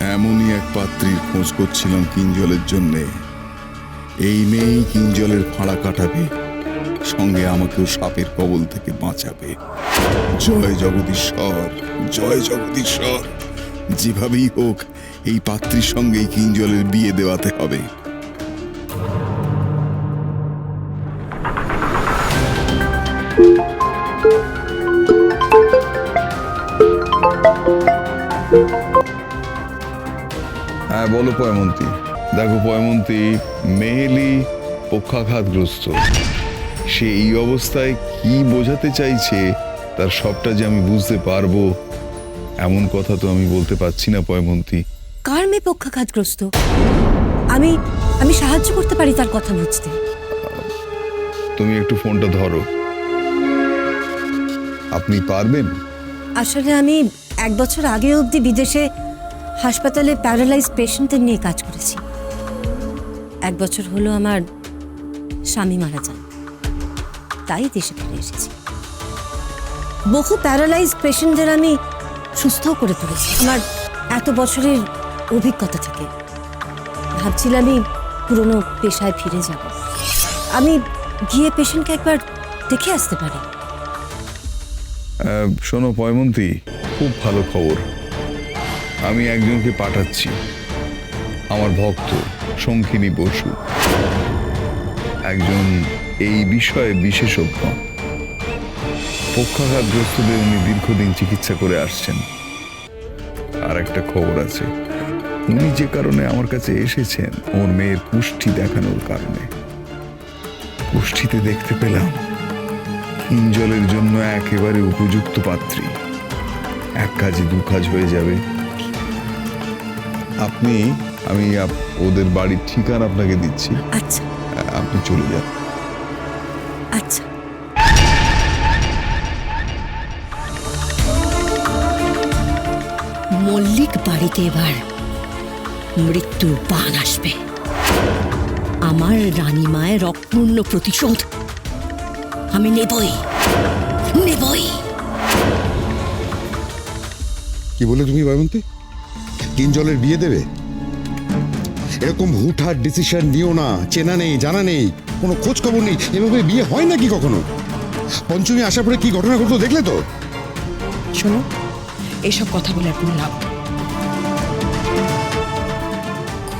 এমনই এক পাত্রীর খোঁজ করছিলাম কিঞ্জলের জন্যে। এই মেয়েই কিঞ্জলের ফাঁড়া কাটাবে, সঙ্গে আমাকেও সাপের কবল থেকে বাঁচাবে। জয় জগদীশ্বর জয় জগদীশ্বর। যেভাবেই হোক, এই পাত্রীর সঙ্গেই কিঞ্জলের বিয়ে দেওয়াতে হবে। হ্যাঁ বলো পয়মন্তী। দেখো পয়মন্তী মেহেলি পক্ষাঘাতগ্রস্ত। সে এই অবস্থায় কি বোঝাতে চাইছে তার সবটা যে আমি বুঝতে পারব এমন কথা তো আমি বলতে পারছি না পয়মন্তী। কার মেয়ে পক্ষাঘাতগ্রস্ত? আমি আমি সাহায্য করতে পারি তার কথা বুঝতে। তুমি একটু ফোনটা ধরো। আপনি পারবেন? আসলে আমি এক বছর আগে অবধি বিদেশে হাসপাতালে প্যারালাইজ পেশেন্টদের নিয়ে কাজ করেছি। এক বছর হলো আমার স্বামী মারা যান। তাই দেশে ফিরে এসেছি। বহু প্যারালাইজ পেশেন্টদের আমি সুস্থও করে তুলেছি। আমার এত বছরের অভিজ্ঞতা থেকে। ভাবছিলামই পুরনো পেশায় ফিরে যাব। আমি গিয়ে পেশেন্টকে একবার দেখে আসতে পারি। শোনো, পয়মন্তী, খুব ভালো খবর। আমি একজনকে পাঠাচ্ছি। আমার ভক্ত শঙ্খিনী বসু। একজন এই বিষয়ে বিশেষজ্ঞ। পক্ষাঘাতগ্রস্তদের উনি দীর্ঘদিন চিকিৎসা করে আসছেন। আর একটা খবর আছে। উনি যে কারণে আমার কাছে এসেছেন, ওর মেয়ের পুষ্টি দেখানোর কারণে। পুষ্টিতে দেখতে পেলাম ইঞ্জলের জন্য একেবারে উপযুক্ত পাত্রী। এক কাজে দু কাজ হয়ে যাবে। আপনি আমি আপ- ওদের বাড়ির ঠিকানা আপনাকে দিচ্ছি। আচ্ছা। আপনি চলে যান। আচ্ছা। মল্লিক বাড়িতে এবার মৃত্যুর বান আসবে। আমার রানী মায়ের অপূর্ণ প্রতিশোধ আমি নেবই নেবই। কি বলে তুমি বয়মন্তী কিঞ্জলের বিয়ে দেবে? এরকম হুটহাট ডিসিশন নিও না চেনা নেই জানা নেই কোনো খোঁজ খবর নেই এভাবে বিয়ে হয় নাকি কখনো? পঞ্চমী আসার পরে কি ঘটনা ঘটলো দেখলে তো? শোনো এসব কথা বলে আর কোনো লাভ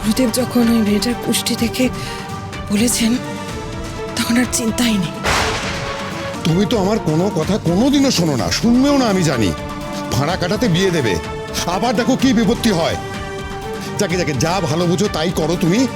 গুরুদেব যখন ওই মেয়েটার পুষ্টি থেকে বলেছেন তখন আর চিন্তাই নেই। তুমি তো আমার কোনো কথা কোনোদিনও শোনো না শুনবেও না আমি জানি। ভাড়া কাটাতে বিয়ে দেবে। আবার দেখো কি বিপত্তি হয়। যাকে যাকে যা ভালো বুঝো তাই করো তুমি।